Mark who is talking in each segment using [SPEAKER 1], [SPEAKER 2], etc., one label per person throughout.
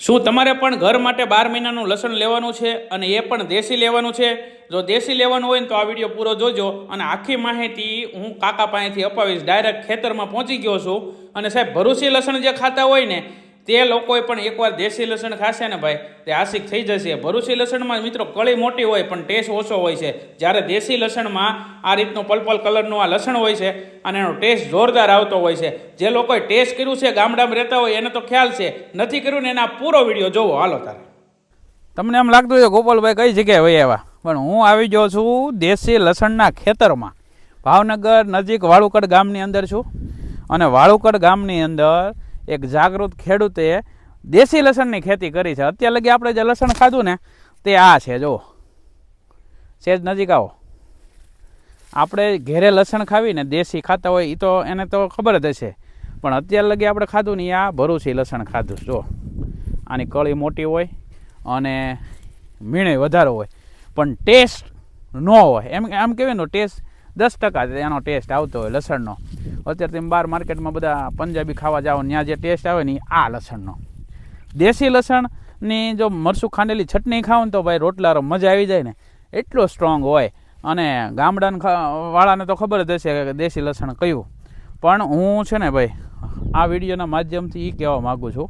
[SPEAKER 1] શું તમારે પણ ઘર માટે બાર મહિનાનું લસણ લેવાનું છે અને એ પણ દેશી લેવાનું છે? જો દેશી લેવાનું હોય ને તો આ વીડિયો પૂરો જોજો અને આખી માહિતી હું કાકા પાસેથી અપાવીશ. ડાયરેક્ટ ખેતરમાં પહોંચી ગયો છું અને સાહેબ ભરૂસી લસણ જે ખાતા હોય ને તે લોકોએ પણ એકવાર દેશી લસણ ખાશે ને ભાઈ, તે આશિક થઈ જશે. ભરૂચી લસણમાં મિત્રો કળી મોટી હોય પણ ટેસ્ટ ઓછો હોય છે. જ્યારે દેશી લસણમાં આ રીતનો પર્પલ કલરનું આ લસણ હોય છે અને એનો ટેસ્ટ જોરદાર આવતો હોય છે. જે લોકોએ ટેસ્ટ કર્યું છે, ગામડામાં રહેતા હોય, એને તો ખ્યાલ છે. નથી કર્યું ને એના પૂરો વીડિયો જોવો. હાલો તારે. તમને એમ લાગતું હોય ગોપાલભાઈ કઈ જગ્યાએ હોય એવા પણ હું આવી ગયો છું દેશી લસણના ખેતરમાં. ભાવનગર નજીક વાળુકડ ગામની અંદર છું. અને વાળુકડ ગામની અંદર એક જાગૃત ખેડૂતે દેશી લસણની ખેતી કરી છે. અત્યાર લગી આપણે જે લસણ ખાધું ને, તે આ છે જો સેજ નજીક આવો. આપણે ઘેરે લસણ ખાવીને દેશી ખાતા હોય એ તો એને તો ખબર જ હશે. પણ અત્યાર લગી આપણે ખાધું ને આ ભરૂચી લસણ ખાધું જો આની કળી મોટી હોય અને મીણે વધારે હોય. પણ ટેસ્ટ ન હોય. એમ એમ કહેવાય ટેસ્ટ દસ ટકા એનો ટેસ્ટ આવતો હોય લસણનો. અત્યારે તમે બહાર માર્કેટમાં બધા પંજાબી ખાવા જાઓ ત્યાં જે ટેસ્ટ આવે ને આ લસણનો. દેશી લસણની જો મરસું ખાંડેલી ચટણી ખાવ ને તો ભાઈ રોટલારો મજા આવી જાય ને. એટલો સ્ટ્રોંગ હોય. અને ગામડાના વાળાને તો ખબર જ હશે કે દેશી લસણ કયું. પણ હું છે ને ભાઈ, આ વિડીયોના માધ્યમથી એ કહેવા માગું છું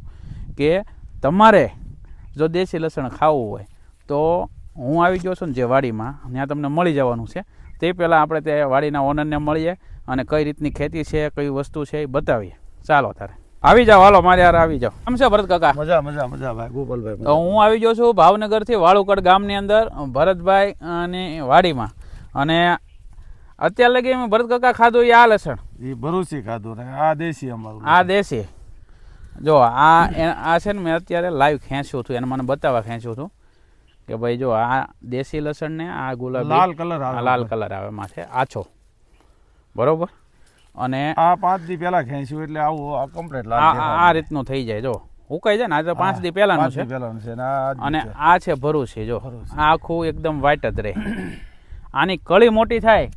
[SPEAKER 1] કે તમારે જો દેશી લસણ ખાવું હોય તો હું આવી ગયો છું ને જે વાડીમાં, ત્યાં તમને મળી જવાનું છે. તે પહેલાં આપણે તે વાડીના ઓનરને મળીએ અને કઈ રીતની ખેતી છે કઈ વસ્તુ છે એ બતાવીએ. ચાલો તારે. આવી જાઓ હાલો મારે યાર આવી જાઓ. આમ છે ભરત કાકા?
[SPEAKER 2] મજા મજા મજા ભાઈ ગોપાલભાઈ
[SPEAKER 1] તો હું આવી ગયો છું ભાવનગરથી વાળુકડ ગામની અંદર ભરતભાઈ અને વાડીમાં. અને અત્યારે લગી મેં ભરત કાકા ખાધું એ આ લસણ.
[SPEAKER 2] એ ભરૂચી ખાધું ને આ દેશી અમારું
[SPEAKER 1] આ દેશી. જો આ આ છે ને મેં અત્યારે લાઈવ ખેંચ્યું હતું એને મને બતાવવા ખેંચ્યું હતું. કે ભાઈ જો આ દેશી લસણ ને આ ગુલાબી
[SPEAKER 2] લાલ કલર આવે
[SPEAKER 1] લાલ કલર આવે માથે. આછો બરોબર? અને
[SPEAKER 2] આ પાંચ દી પહેલા ખેંચ્યું એટલે આવું આ કમ્પ્લીટ લાલ
[SPEAKER 1] આ રીતનું થઈ જાય. જો હુકાઈ જાય ને આ તો પાંચ દી પહેલાનું છે.
[SPEAKER 2] છે
[SPEAKER 1] અને
[SPEAKER 2] છે.
[SPEAKER 1] આ છે ભરૂચી જો. આખું એકદમ વ્હાઈટ જ રહે. આની કળી મોટી થાય.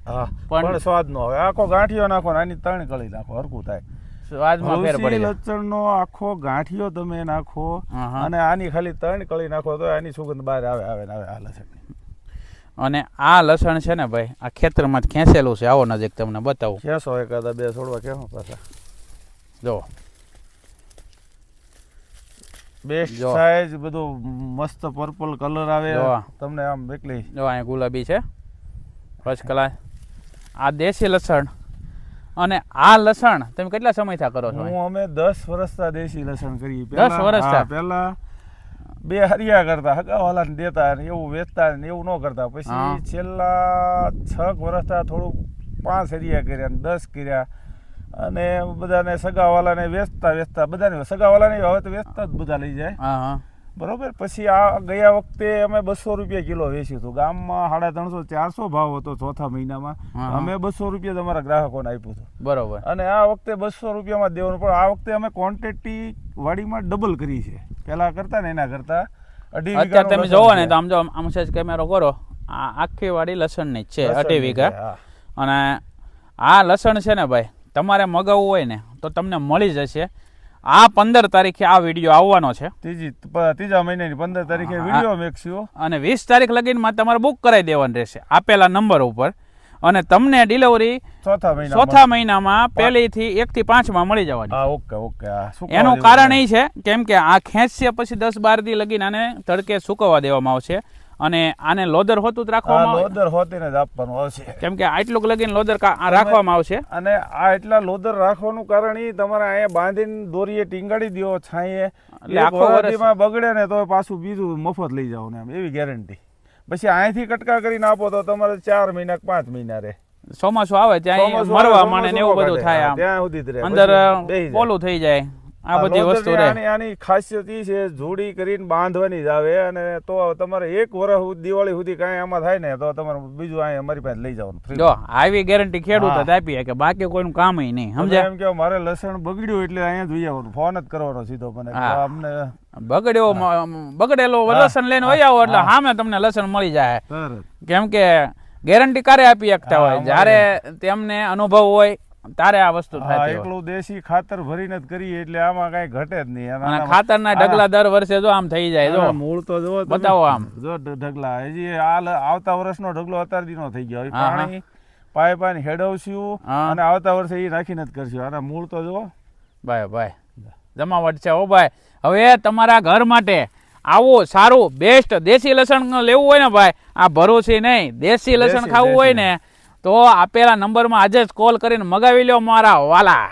[SPEAKER 1] પણ-
[SPEAKER 2] સ્વાદ નો આવે. આખો ગાંઠિયો નાખો આની ત્રણ કળી નાખો હરખું થાય.
[SPEAKER 1] સ્વાદમાં ફેર પડી
[SPEAKER 2] લચણનો આખો ગાંઠિયો તમે નાખો. અને આની ખાલી ત્રણ કળી નાખો તો આની સુગંધ બહાર આવે આવે આવે આ લસણની.
[SPEAKER 1] અને આ લસણ છે ને ભાઈ આ ખેતરમાં જ ખેંચેલું છે. આવો નજીક તમને બતાવું.
[SPEAKER 2] ખેંચો એકાદા બે છોડવા કેવો પાછા.
[SPEAKER 1] જો.
[SPEAKER 2] બેસ્ટ. સાઈઝ બધું મસ્ત પર્પલ કલર આવે. તમને આમ એકલી.
[SPEAKER 1] જો અહીંયા ગુલાબી છે. ફર્સ્ટ ક્લાસ આ દેશી લસણ. અને આ લસણ તમે કેટલા સમયથી કરો છો
[SPEAKER 2] હું અમે દસ વર્ષથી દેશી લસણ કરી
[SPEAKER 1] દસ વર્ષથી?
[SPEAKER 2] હા, પહેલા બે હરિયા કરતા હગાવાલા ને દેતા ને એવું વેચતા ને એવું ન કરતા. પછી છેલ્લા છ વર્ષથી થોડું પાંચ હરિયા કર્યા ને દસ કર્યા. અને બધાને સગાવાલાને વેચતા વેચતા બધાને સગાવાલાને હવે તો વેચતા જ બધા લઈ જાય.
[SPEAKER 1] હા હા.
[SPEAKER 2] બરોબર? પછી આ ગયા વખતે અમે બસો રૂપિયા કિલો વેચ્યું હતું. ગામમાં સાડા ત્રણસો ચારસો ભાવ હતો ચોથા મહિનામાં. અમે બસો રૂપિયા તમારા ગ્રાહકોને આપ્યું હતું.
[SPEAKER 1] બરોબર.
[SPEAKER 2] અને આ વખતે બસો રૂપિયામાં દેવાનું. પણ આ વખતે અમે ક્વોન્ટિટી વાડીમાં ડબલ કરી છે. પહેલા કરતા ને એના કરતા. અઢી
[SPEAKER 1] અત્યારે તમે જોવો ને તો આમ જો આમ સેજ કેમેરો કરો. આ આખી વાડી લસણની જ છે અઢી વીઘા. અને આ લસણ છે ને ભાઈ તમારે મગાવવું હોય ને તો તમને મળી જશે. આ પંદર તારીખે આ વીડિયો આવવાનો છે.
[SPEAKER 2] ત્રીજી ત્રીજા મહિનાની પંદર તારીખે વીડિયો મેક્સ્યો
[SPEAKER 1] અને વીસ તારીખ લગીનમાં તમારે બુક કરાવી દેવાનું રહેશે આપેલા નંબર ઉપર. અને તમને ડિલિવરી
[SPEAKER 2] ચોથા મહિના
[SPEAKER 1] ચોથા મહિનામાં પહેલીથી એકથી પાંચમાં મળી જવાની.
[SPEAKER 2] હા ઓકે ઓકે
[SPEAKER 1] એનું કારણ એ છે કેમ કે આ ખેંચશે પછી દસ બાર દી લગીને આને તડકે સુકવવા દેવામાં આવશે. અને આને લોદર હોતું જ રાખવામાં
[SPEAKER 2] લોદર હોતીને જ આપવાનું આવશે.
[SPEAKER 1] કેમ કે આટલું લગીને લોદર રાખવામાં આવશે?
[SPEAKER 2] અને આ એટલા લોદર રાખવાનું કારણ એ તમારે અહીંયા બાંધીને દોરીએ ટીંગાડી દો છાંયે
[SPEAKER 1] એટલે આખો
[SPEAKER 2] બગડે ને તો પાછું બીજું મફત લઈ જાવ ને એમ એવી ગેરંટી પછી અહીંથી કટકા કરીને આપો તો તમારે ચાર મહિના પાંચ મહિના રહે.
[SPEAKER 1] ચોમાસું આવે ત્યાં મરવા માંડે ને એવું બધું થાય આમ.
[SPEAKER 2] ત્યાં સુધી
[SPEAKER 1] અંદર. પોલું થઈ જાય. આ બધી વસ્તુ રહે
[SPEAKER 2] આની આની ખાસિયત એ છે જોડી કરીને બાંધવાની જ આવે અને તો તમારે એક વર્ષ દિવાળી સુધી કાંઈ આમાં થાય ને તો તમારે બીજું અહીં અમારી પાસે લઈ જવાનું
[SPEAKER 1] જો આવી ગેરંટી ખેડૂત જ આપીએ કે બાકી કોઈનું કામ નહીં સમજાય?
[SPEAKER 2] એમ કે મારે લસણ બગડ્યું એટલે અહીંયા જોઈ આવવાનું ફોન જ કરવાનો સીધો મને અમને
[SPEAKER 1] બગડ્યો બગડેલો લસણ લઈને વહી આવો એટલે
[SPEAKER 2] હા.
[SPEAKER 1] સામે તમને લસણ મળી જાય. કેમ કે ગેરંટી ક્યારે આપી શકતા હોય. જ્યારે તેમને અનુભવ હોય તારે આ વસ્તુ થાય
[SPEAKER 2] એકલું દેશી ખાતર ભરીને જ કરીએ એટલે આમાં કઈ ઘટે જ નહીં. અને
[SPEAKER 1] ખાતરના ઢગલા દર વર્ષે જો આમ થઈ જાય જો.
[SPEAKER 2] મૂળ તો જો
[SPEAKER 1] બતાવો આમ.
[SPEAKER 2] જો ઢગલા હજી આ આવતા વર્ષનો ઢગલો અત્યાર દીનો થઈ ગયો. પાણી પાય પાય હેડવશું અને આવતા વર્ષે એ નાખીને જ કરશું. અને મૂળ તો જો.
[SPEAKER 1] ભાઈ ભાઈ જમાવટ છે ઓ ભાઈ. હવે તમારા ઘર માટે આવું સારું બેસ્ટ દેશી લસણ લેવું હોય ને ભાઈ. આ ભરોસી નહીં. દેશી લસણ ખાવું હોય ને તો આપેલા નંબરમાં આજે જ કોલ કરીને મગાવી લો મારા વાલા.